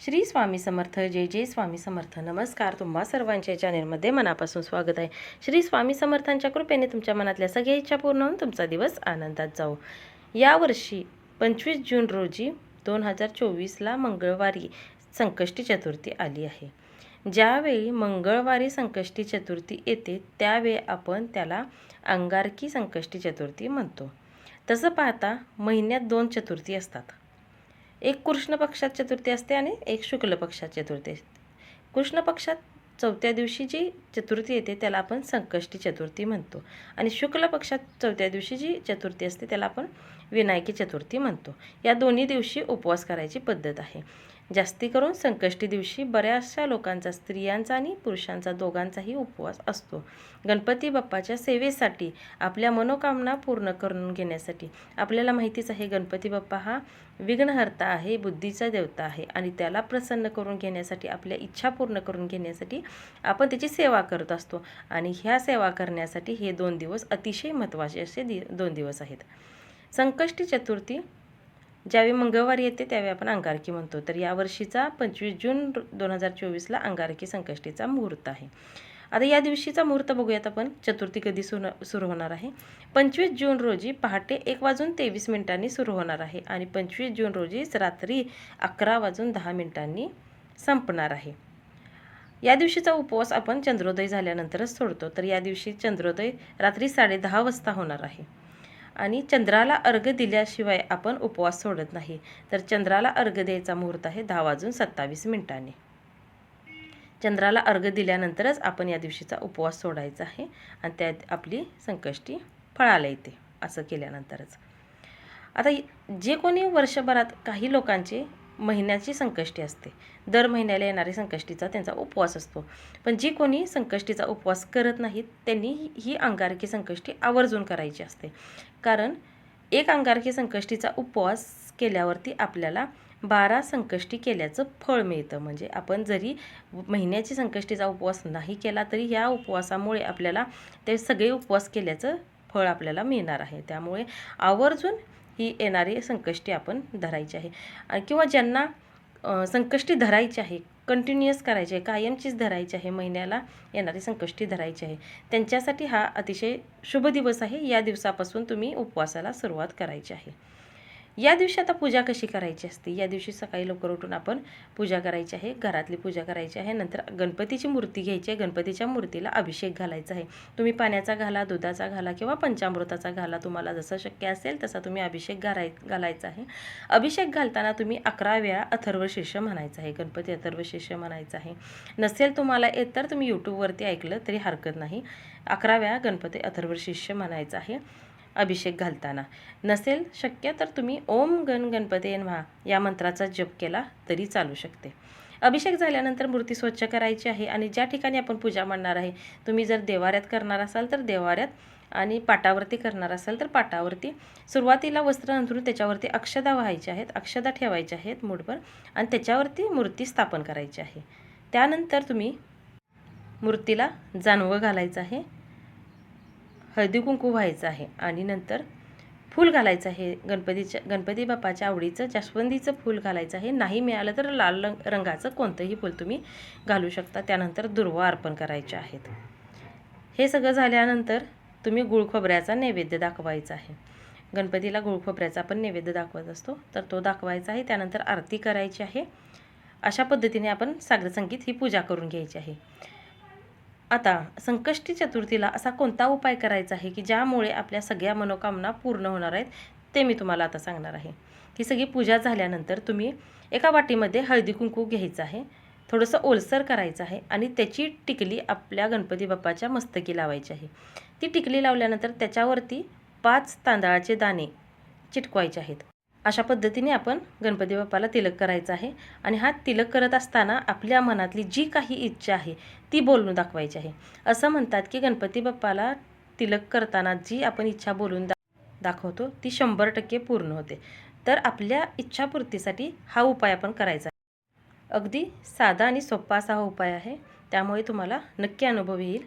श्री स्वामी समर्थ जय जय स्वामी समर्थ. नमस्कार तुम्हा सर्वांच्या चॅनेलमध्ये मनापासून स्वागत आहे. श्री स्वामी समर्थांच्या कृपेने तुमच्या मनातल्या सगळ्या इच्छा पूर्ण होऊन तुमचा दिवस आनंदात जाऊ यावर्षी पंचवीस जून रोजी दोन हजार चोवीसला मंगळवारी संकष्टी चतुर्थी आली आहे. ज्यावेळी मंगळवारी संकष्टी चतुर्थी येते त्यावेळी आपण त्याला अंगारकी संकष्टी चतुर्थी म्हणतो. तसं पाहता महिन्यात दोन चतुर्थी असतात. एक कृष्ण पक्षात चतुर्थी असते आणि एक शुक्ल पक्षात चतुर्थी असते. कृष्ण पक्षात चौथ्या दिवशी जी चतुर्थी येते त्याला आपण संकष्टी चतुर्थी म्हणतो. आणि शुक्ल पक्षात चौथ्या दिवशी जी चतुर्थी असते त्याला आपण विनायकी चतुर्थी म्हणतो. या दोन्ही दिवशी उपवास करायची पद्धत आहे. जास्ती करून संकष्टी दिवशी बऱ्याचशा लोकांचा स्त्रियांचा आणि पुरुषांचा दोघांचाही उपवास असतो. गणपती बाप्पाच्या सेवेसाठी आपल्या मनोकामना पूर्ण करून घेण्यासाठी आपल्याला माहितीच आहे गणपती बाप्पा हा विघ्नहर्ता आहे बुद्धीचा देवता आहे आणि त्याला प्रसन्न करून घेण्यासाठी आपल्या इच्छा पूर्ण करून घेण्यासाठी आपण त्याची सेवा करत असतो. आणि ह्या सेवा करण्यासाठी हे दोन दिवस अतिशय महत्त्वाचे असे दि दोन दिवस आहेत. संकष्टी चतुर्थी ज्यावेळी मंगळवारी येते त्यावेळी आपण अंगारकी म्हणतो. तर यावर्षीचा पंचवीस जून दोन हजार चोवीसला अंगारकी संकष्टीचा मुहूर्त आहे. आता या दिवशीचा मुहूर्त बघूयात आपण. चतुर्थी कधी सुरू सुरू होणार आहे? पंचवीस जून रोजी पहाटे एक वाजून तेवीस मिनिटांनी सुरू होणार आहे आणि पंचवीस जून रोजीच रात्री अकरा वाजून दहा मिनिटांनी संपणार आहे. या दिवशीचा उपवास आपण चंद्रोदय झाल्यानंतरच सोडतो. तर या दिवशी चंद्रोदय रात्री साडेदहा वाजता होणार आहे. आणि चंद्राला अर्घ दिल्याशिवाय आपण उपवास सोडत नाही. तर चंद्राला अर्घ द्यायचा मुहूर्त आहे दहा वाजून सत्तावीस मिनिटांनी. चंद्राला अर्घ दिल्यानंतरच आपण या दिवशीचा उपवास सोडायचा आहे आणि त्यात आपली संकष्टी फळाला येते असं केल्यानंतरच. आता जे कोणी वर्षभरात काही लोकांचे महिन्याची संकष्टी असते. दर महिन्याला येणारी संकष्टीचा त्यांचा उपवास असतो. पण जी कोणी संकष्टीचा उपवास करत नाहीत त्यांनी ही अंगारकी संकष्टी आवर्जून करायची असते. कारण एक अंगारकी संकष्टीचा उपवास केल्यावरती आपल्याला बारा संकष्टी केल्याचं फळ मिळतं. म्हणजे आपण जरी महिन्याची संकष्टीचा उपवास नाही केला तरी ह्या उपवासामुळे आपल्याला ते सगळे उपवास केल्याचं फळ आपल्याला मिळणार आहे. त्यामुळे आवर्जून ही येणारी संकष्टी आपण धरायची आहे. किंवा ज्यांना संकष्टी धरायची आहे कंटिन्युअस करायची आहे कायमचीच धरायची आहे महिन्याला येणारी संकष्टी धरायची आहे त्यांच्यासाठी हा अतिशय शुभ दिवस आहे. या दिवसापासून तुम्ही उपवासाला सुरुवात करायची आहे. या दिवशी आता पूजा कशी करायची असते? या दिवशी सकाळी लवकर उठून आपण पूजा करायची आहे घरातली पूजा करायची आहे नंतर गणपतीची मूर्ती घ्यायची आहे गणपतीच्या मूर्तीला अभिषेक घालायचा आहे. तुम्ही पाण्याचा घाला दुधाचा घाला किंवा पंचामृताचा घाला तुम्हाला जसं शक्य असेल तसा तुम्ही अभिषेक घालाय घालायचा आहे. अभिषेक घालताना तुम्ही अकरा वेळा अथर्व शिष्य म्हणायचं आहे. गणपती अथर्व शिष्य म्हणायचं आहे. नसेल तुम्हाला येत तर तुम्ही यूट्यूबवरती ऐकलं तरी हरकत नाही. अकरा वेळा गणपती अथर्व शिष्य म्हणायचं आहे. अभिषेक घालताना. नसेल शक्य तर तुम्ही ओम गण गणपती व्हा या मंत्राचा जप केला तरी चालू शकते. अभिषेक झाल्यानंतर मूर्ती स्वच्छ करायची आहे आणि ज्या ठिकाणी आपण पूजा मांडणार आहे तुम्ही जर देवाऱ्यात करणार असाल तर देवाऱ्यात आणि पाटावरती करणार असाल तर पाटावरती. सुरुवातीला वस्त्र अंथरून त्याच्यावरती अक्षदा व्हायच्या आहेत अक्षदा ठेवायच्या आहेत मूठभर आणि त्याच्यावरती मूर्ती स्थापन करायची आहे. त्यानंतर तुम्ही मूर्तीला जानवं घालायचं आहे. हळदी कुंकू व्हायचं आहे आणि नंतर फूल घालायचं आहे. गणपतीच्या गणपती बाप्पाच्या आवडीचं जास्वंदीचं फूल घालायचं आहे. नाही मिळालं तर लाल रंग रंगाचं कोणतंही फूल तुम्ही घालू शकता. त्यानंतर दुर्वा अर्पण करायचे आहेत. हे सगळं झाल्यानंतर तुम्ही गुळखोबऱ्याचा नैवेद्य दाखवायचा आहे. गणपतीला गुळखोबऱ्याचा आपण नैवेद्य दाखवत असतो. तर तो दाखवायचा आहे. त्यानंतर आरती करायची आहे. अशा पद्धतीने आपण सागरसंगीत ही पूजा करून घ्यायची आहे. आता संकष्टी चतुर्थीला असा कोणता उपाय करायचा आहे की ज्यामुळे आपल्या सगळ्या मनोकामना पूर्ण होणार आहेत ते मी तुम्हाला आता सांगणार आहे. ही सगळी पूजा झाल्यानंतर तुम्ही एका वाटीमध्ये हळदी कुंकू घ्यायचं आहे थोडंसं ओलसर करायचं आहे आणि त्याची टिकली आपल्या गणपती बाप्पाच्या मस्तकी लावायची आहे. ती टिकली लावल्यानंतर त्याच्यावरती पाच तांदळाचे दाणे चिटकवायचे आहेत. अशा पद्धतीने आपण गणपती बाप्पाला तिलक करायचं आहे. आणि हा तिलक करत असताना आपल्या मनातली जी काही इच्छा आहे ती बोलून दाखवायची आहे. असं म्हणतात की गणपती बाप्पाला तिलक करताना जी आपण इच्छा बोलून दा दाखवतो ती शंभर टक्के पूर्ण होते. तर आपल्या इच्छापूर्तीसाठी हा उपाय आपण करायचा अगदी साधा आणि सोपा असा हा उपाय आहे. त्यामुळे तुम्हाला नक्की अनुभव येईल.